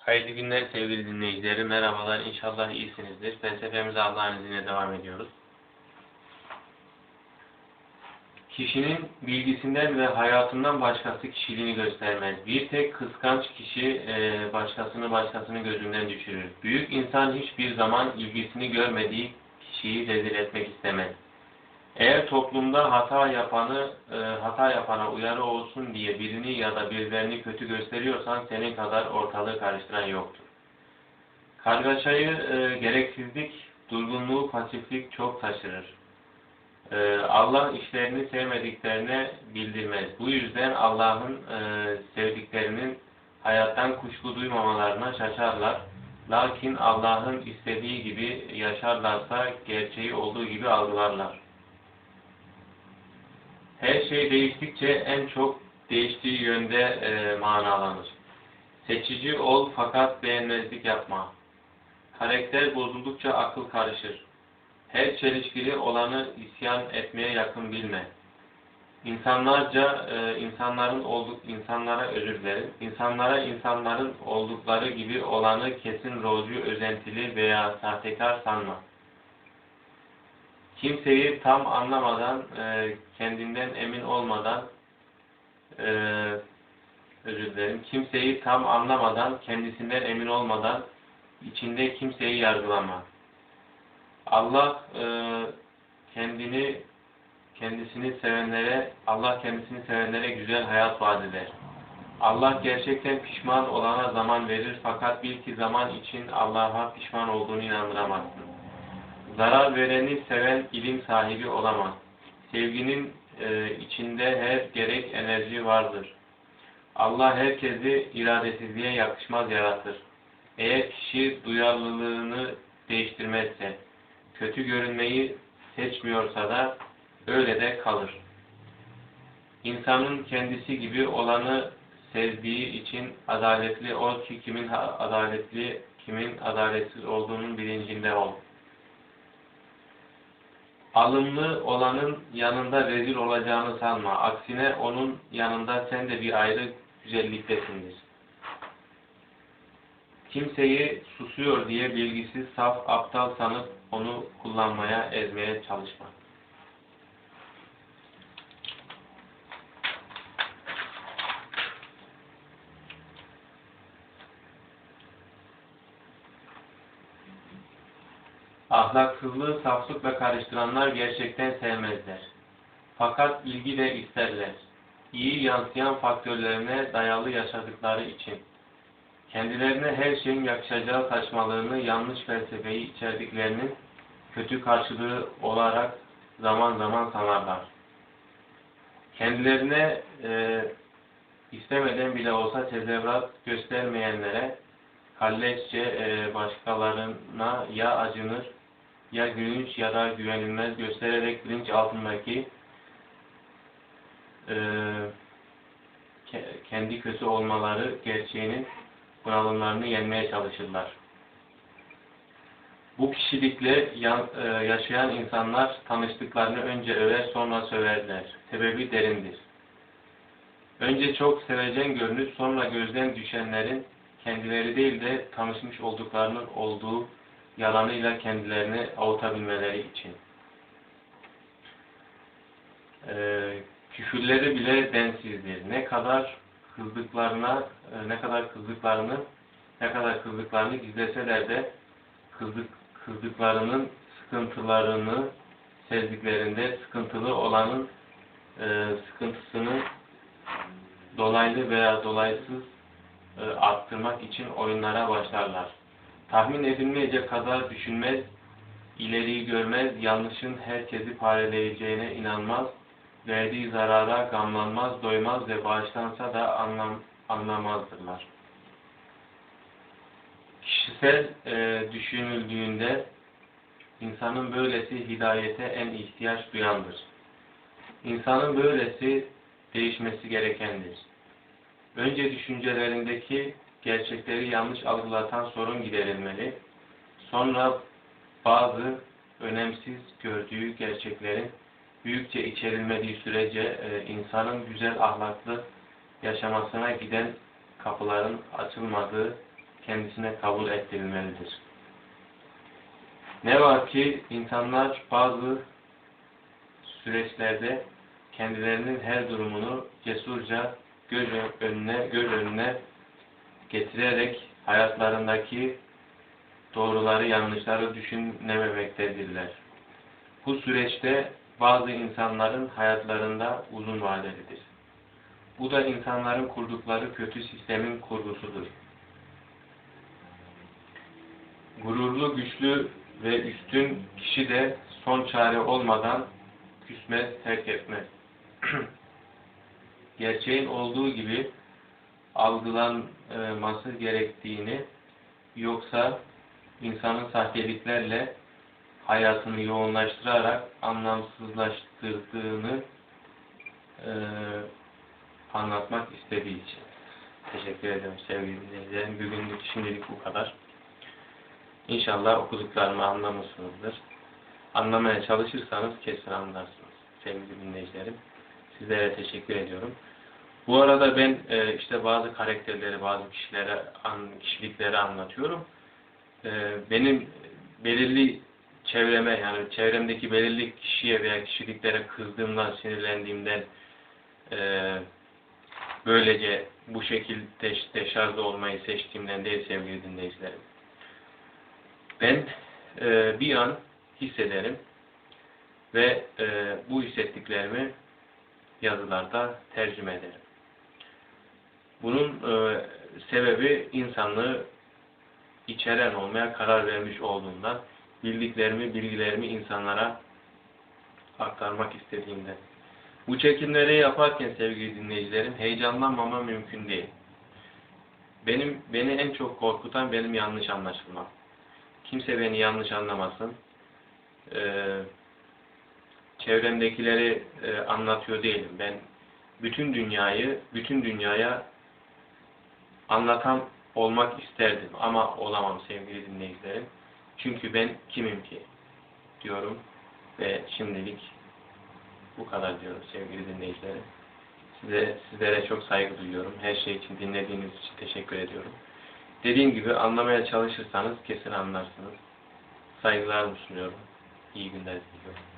Hayırlı günler sevgili dinleyicilerim. Merhabalar. İnşallah iyisinizdir. Felsefemize Allah'ın izniyle devam ediyoruz. Kişinin bilgisinden ve hayatından başkası kişiliğini göstermez. Bir tek kıskanç kişi e, başkasını başkasını gözünden düşürür. Büyük insan hiçbir zaman ilgisini görmediği kişiyi rezil etmek istemez. Eğer toplumda hata yapanı e, hata yapana uyarı olsun diye birini ya da birilerini kötü gösteriyorsan senin kadar ortalığı karıştıran yoktur. Kargaşayı e, gereksizlik, durgunluğu pasiflik çok taşırır. E, Allah işlerini sevmediklerine bildirmez. Bu yüzden Allah'ın e, sevdiklerinin hayattan kuşku duymamalarına şaşarlar. Lakin Allah'ın istediği gibi yaşarlarsa gerçeği olduğu gibi algılarlar. Her şey değiştikçe en çok değiştiği yönde e, manalanır. Seçici ol fakat beğenmezlik yapma. Karakter bozuldukça akıl karışır. Her çelişkili olanı isyan etmeye yakın bilme. İnsanlarca e, insanların olduk insanlara özür dilerim. İnsanlara insanların oldukları gibi olanı kesin rolcü, özentili veya sahtekar sanma. Kimseyi tam anlamadan, e, kendinden emin olmadan, e, özür dilerim, kimseyi tam anlamadan, kendisinden emin olmadan, içinde kimseyi yargılama. Allah e, kendini, kendisini sevenlere, Allah kendisini sevenlere güzel hayat vaat eder. Allah gerçekten pişman olana zaman verir fakat bil ki zaman için Allah'a pişman olduğunu inandıramazsın. Zarar vereni seven ilim sahibi olamaz. Sevginin e, içinde her gerek enerji vardır. Allah herkesi iradesizliğe yakışmaz yaratır. Eğer kişi duyarlılığını değiştirmezse, kötü görünmeyi seçmiyorsa da öyle de kalır. İnsanın kendisi gibi olanı sevdiği için adaletli ol ki kimin adaletli, kimin adaletsiz olduğunun bilincinde ol. Alımlı olanın yanında rezil olacağını sanma. Aksine onun yanında sen de bir ayrı güzelliktesindir. Kimseyi susuyor diye bilgisiz, saf, aptal sanıp onu kullanmaya, ezmeye çalışma. Ahlaksızlığı saflıkla karıştıranlar gerçekten sevmezler. Fakat ilgi de isterler. İyi yansıyan faktörlerine dayalı yaşadıkları için. Kendilerine her şeyin yakışacağı saçmalığını, yanlış felsefeyi içerdiklerinin kötü karşılığı olarak zaman zaman sanarlar. Kendilerine e, istemeden bile olsa tezevrat göstermeyenlere kalleşçe e, başkalarına ya acınır ya gülünç ya da güvenilmez göstererek bilinç altındaki e, ke kendi kötü olmaları gerçeğinin bunalımlarını yenmeye çalışırlar. Bu kişilikle e, yaşayan insanlar tanıştıklarını önce över sonra söverler. Sebebi derindir. Önce çok sevecen görünüp sonra gözden düşenlerin kendileri değil de tanışmış olduklarının olduğu yalanıyla kendilerini avutabilmeleri için. Ee, küfürleri bile densizdir. Ne kadar kızdıklarına, e, ne kadar kızdıklarını, ne kadar kızdıklarını gizleseler de kızdık, kızdıklarının sıkıntılarını sezdiklerinde sıkıntılı olanın e, sıkıntısını dolaylı veya dolaysız e, arttırmak için oyunlara başlarlar. Tahmin edilmeyecek kadar düşünmez, ileriyi görmez, yanlışın herkesi paraleleyeceğine inanmaz, verdiği zarara gamlanmaz, doymaz ve bağışlansa da anlam, anlamazdırlar. Kişisel e, düşünüldüğünde insanın böylesi hidayete en ihtiyaç duyandır. İnsanın böylesi değişmesi gerekendir. Önce düşüncelerindeki gerçekleri yanlış algılatan sorun giderilmeli. Sonra bazı önemsiz gördüğü gerçeklerin büyükçe içerilmediği sürece e, insanın güzel ahlaklı yaşamasına giden kapıların açılmadığı kendisine kabul ettirilmelidir. Ne var ki insanlar bazı süreçlerde kendilerinin her durumunu cesurca göz önüne göz önüne getirerek hayatlarındaki doğruları yanlışları düşünememektedirler. Bu süreçte bazı insanların hayatlarında uzun vadelidir. Bu da insanların kurdukları kötü sistemin kurgusudur. Gururlu, güçlü ve üstün kişi de son çare olmadan küsmez, terk etmez. Gerçeğin olduğu gibi algılanması gerektiğini yoksa insanın sahteliklerle hayatını yoğunlaştırarak anlamsızlaştırdığını e, anlatmak istediği için. Teşekkür ederim sevgili dinleyicilerim. Bugünlük şimdilik bu kadar. İnşallah okuduklarımı anlamışsınızdır. Anlamaya çalışırsanız kesin anlarsınız sevgili dinleyicilerim. Sizlere teşekkür ediyorum. Bu arada ben e, işte bazı karakterleri, bazı kişilere, an, kişilikleri anlatıyorum. E, benim belirli çevreme yani çevremdeki belirli kişiye veya kişiliklere kızdığımdan, sinirlendiğimden e, böylece bu şekilde deşarjda olmayı seçtiğimden değil sevgili dinleyicilerim. Ben e, bir an hissederim ve e, bu hissettiklerimi yazılarda tercüme ederim. Bunun e, sebebi insanlığı içeren olmaya karar vermiş olduğundan bildiklerimi, bilgilerimi insanlara aktarmak istediğimden. Bu çekimleri yaparken sevgili dinleyicilerim heyecanlanmama mümkün değil. Benim beni en çok korkutan benim yanlış anlaşılmam. Kimse beni yanlış anlamasın. Ee, çevremdekileri e, anlatıyor değilim. Ben bütün dünyayı, bütün dünyaya anlatan olmak isterdim ama olamam sevgili dinleyicilerim. Çünkü ben kimim ki diyorum ve şimdilik bu kadar diyorum sevgili dinleyicilerim. Size, sizlere çok saygı duyuyorum. Her şey için dinlediğiniz için teşekkür ediyorum. Dediğim gibi anlamaya çalışırsanız kesin anlarsınız. Saygılar sunuyorum. İyi günler diliyorum.